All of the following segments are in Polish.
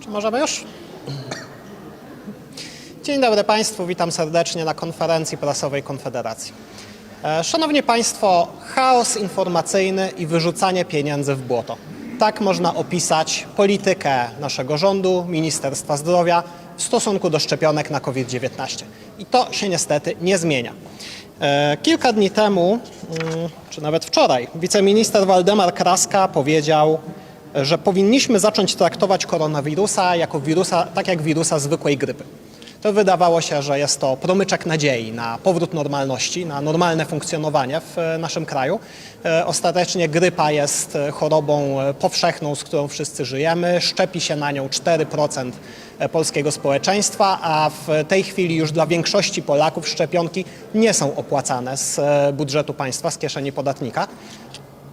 Czy możemy już? Dzień dobry Państwu, witam serdecznie na konferencji prasowej Konfederacji. E, Szanowni Państwo, chaos informacyjny i wyrzucanie pieniędzy w błoto. Tak można opisać politykę naszego rządu, Ministerstwa Zdrowia w stosunku do szczepionek na COVID-19. I to się niestety nie zmienia. E, Kilka dni temu, mm, czy nawet wczoraj, wiceminister Waldemar Kraska powiedział, że powinniśmy zacząć traktować koronawirusa jako wirusa, tak jak wirusa zwykłej grypy. To wydawało się, że jest to promyczek nadziei na powrót normalności, na normalne funkcjonowanie w e, naszym kraju. E, Ostatecznie grypa jest e, chorobą powszechną, z którą wszyscy żyjemy. Szczepi się na nią 4% polskiego społeczeństwa, a w tej chwili już dla większości Polaków szczepionki nie są opłacane z budżetu państwa, z kieszeni podatnika.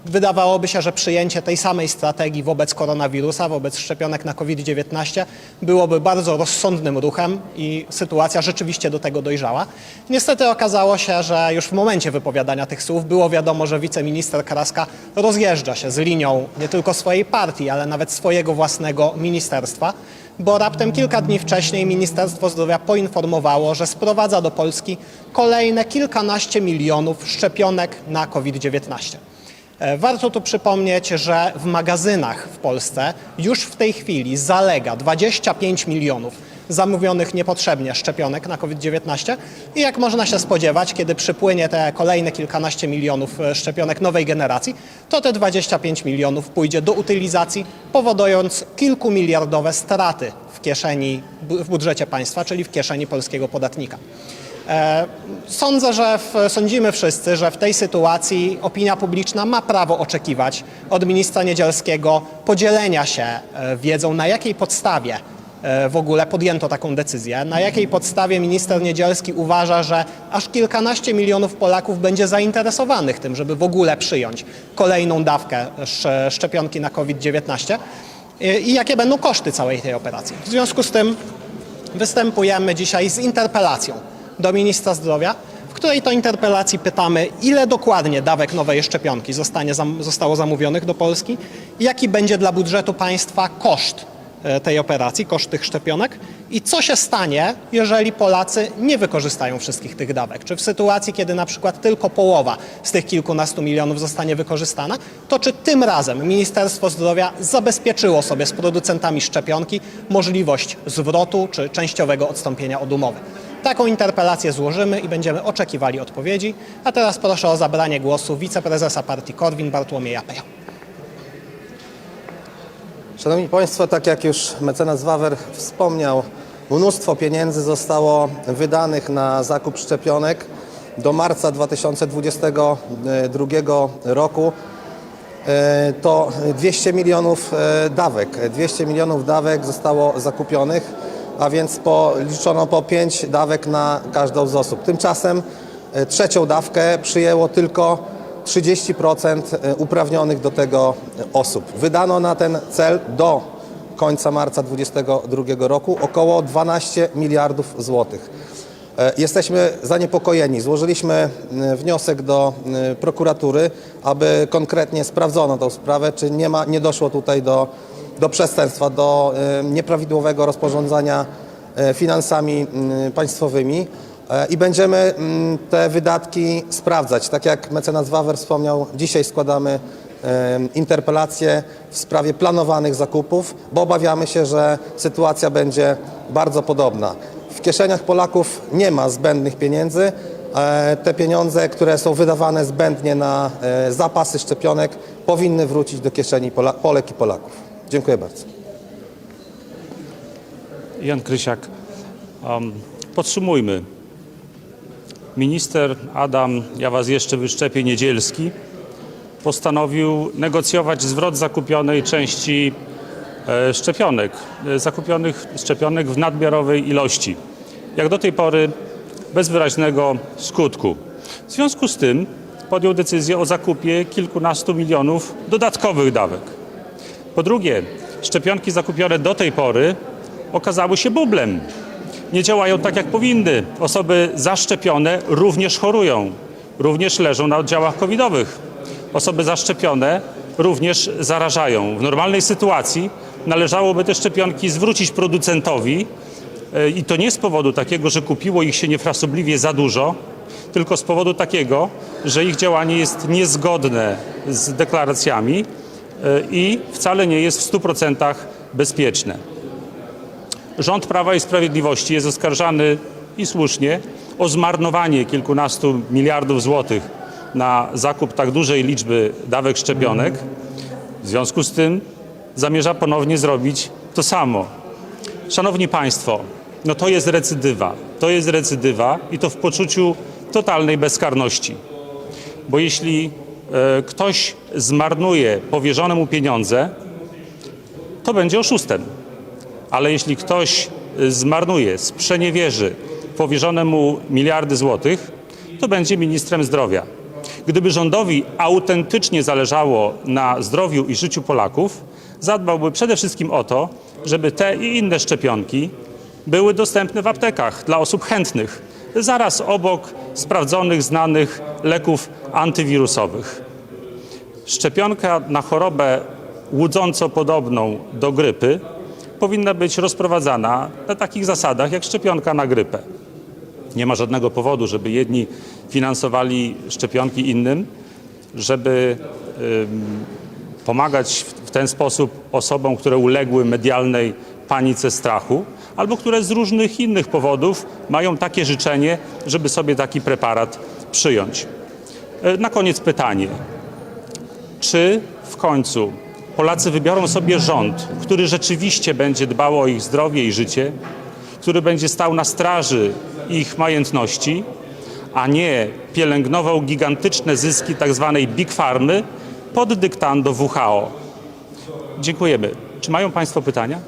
Wydawałoby się, że przyjęcie tej samej strategii wobec koronawirusa, wobec szczepionek na COVID-19 byłoby bardzo rozsądnym ruchem i sytuacja rzeczywiście do tego dojrzała. Niestety okazało się, że już w momencie wypowiadania tych słów było wiadomo, że wiceminister Kraska rozjeżdża się z linią nie tylko swojej partii, ale nawet swojego własnego ministerstwa, bo raptem kilka dni wcześniej Ministerstwo Zdrowia poinformowało, że sprowadza do Polski kolejne kilkanaście milionów szczepionek na COVID-19. E, Warto tu przypomnieć, że w magazynach w Polsce już w tej chwili zalega 25 milionów zamówionych niepotrzebnie szczepionek na COVID-19 i jak można się spodziewać, kiedy przypłynie te kolejne kilkanaście milionów e, szczepionek nowej generacji, to te 25 milionów pójdzie do utylizacji, powodując kilkumiliardowe straty w kieszeni, w budżecie państwa, czyli w kieszeni polskiego podatnika. E, Sądzę, że w, sądzimy wszyscy, że w tej sytuacji opinia publiczna ma prawo oczekiwać od ministra Niedzielskiego podzielenia się e, wiedzą, na jakiej podstawie e, w ogóle podjęto taką decyzję, na jakiej podstawie minister Niedzielski uważa, że aż kilkanaście milionów Polaków będzie zainteresowanych tym, żeby w ogóle przyjąć kolejną dawkę sz- szczepionki na COVID-19 i, i jakie będą koszty całej tej operacji. W związku z tym występujemy dzisiaj z interpelacją do ministra zdrowia, w której to interpelacji pytamy, ile dokładnie dawek nowej szczepionki zostanie, zostało zamówionych do Polski i jaki będzie dla budżetu państwa koszt e, tej operacji, koszt tych szczepionek i co się stanie, jeżeli Polacy nie wykorzystają wszystkich tych dawek. Czy w sytuacji, kiedy na przykład tylko połowa z tych kilkunastu milionów zostanie wykorzystana, to czy tym razem Ministerstwo Zdrowia zabezpieczyło sobie z producentami szczepionki możliwość zwrotu czy częściowego odstąpienia od umowy. Taką interpelację złożymy i będziemy oczekiwali odpowiedzi. A teraz proszę o zabranie głosu wiceprezesa partii Korwin Bartłomieja. Szanowni Państwo, tak jak już mecenas Wawer wspomniał, mnóstwo pieniędzy zostało wydanych na zakup szczepionek. Do marca 2022 roku e, to 200 milionów e, dawek. 200 milionów dawek zostało zakupionych, a więc po, liczono po 5 dawek na każdą z osób. Tymczasem e, trzecią dawkę przyjęło tylko 30% uprawnionych do tego osób. Wydano na ten cel do końca marca 2022 roku około 12 miliardów złotych. E, Jesteśmy zaniepokojeni. Złożyliśmy e, wniosek do e, prokuratury, aby konkretnie sprawdzono tę sprawę, czy nie, ma, nie doszło tutaj do, do przestępstwa, do e, nieprawidłowego rozporządzania e, finansami m, państwowymi e, i będziemy m, te wydatki sprawdzać. Tak jak mecenas Wawer wspomniał, dzisiaj składamy interpelację w sprawie planowanych zakupów, bo obawiamy się, że sytuacja będzie bardzo podobna. W kieszeniach Polaków nie ma zbędnych pieniędzy. E, Te pieniądze, które są wydawane zbędnie na e, zapasy szczepionek, powinny wrócić do kieszeni Polek i Polaków. Dziękuję bardzo. Jan Krysiak. Um, podsumujmy. Minister Adam, ja was jeszcze wyszczepię, Niedzielski, postanowił negocjować zwrot zakupionej części e, szczepionek, e, zakupionych szczepionek w nadmiarowej ilości. Jak do tej pory bez wyraźnego skutku. W związku z tym podjął decyzję o zakupie kilkunastu milionów dodatkowych dawek. Po drugie, szczepionki zakupione do tej pory okazały się bublem. Nie działają tak, jak powinny. Osoby zaszczepione również chorują, również leżą na oddziałach covidowych. Osoby zaszczepione również zarażają. W normalnej sytuacji należałoby te szczepionki zwrócić producentowi e, i to nie z powodu takiego, że kupiło ich się niefrasobliwie za dużo, tylko z powodu takiego, że ich działanie jest niezgodne z deklaracjami i wcale nie jest w 100% bezpieczne. Rząd Prawa i Sprawiedliwości jest oskarżany i słusznie o zmarnowanie kilkunastu miliardów złotych na zakup tak dużej liczby dawek szczepionek. W związku z tym zamierza ponownie zrobić to samo. Szanowni Państwo, no to jest recydywa. To jest recydywa i to w poczuciu totalnej bezkarności. Bo jeśli e, ktoś zmarnuje powierzone mu pieniądze, to będzie oszustem. Ale jeśli ktoś y, zmarnuje, sprzeniewierzy powierzone mu miliardy złotych, to będzie ministrem zdrowia. Gdyby rządowi autentycznie zależało na zdrowiu i życiu Polaków, zadbałby przede wszystkim o to, żeby te i inne szczepionki były dostępne w aptekach dla osób chętnych, zaraz obok sprawdzonych, znanych leków antywirusowych. Szczepionka na chorobę łudząco podobną do grypy powinna być rozprowadzana na takich zasadach jak szczepionka na grypę. Nie ma żadnego powodu, żeby jedni finansowali szczepionki innym, żeby pomagać w ten sposób osobom, które uległy medialnej panice strachu, albo które z różnych innych powodów mają takie życzenie, żeby sobie taki preparat przyjąć. E, Na koniec pytanie czy w końcu Polacy wybiorą sobie rząd, który rzeczywiście będzie dbał o ich zdrowie i życie, który będzie stał na straży ich majętności, a nie pielęgnował gigantyczne zyski tzw. big farmy pod dyktando WHO. Dziękujemy. Czy mają Państwo pytania?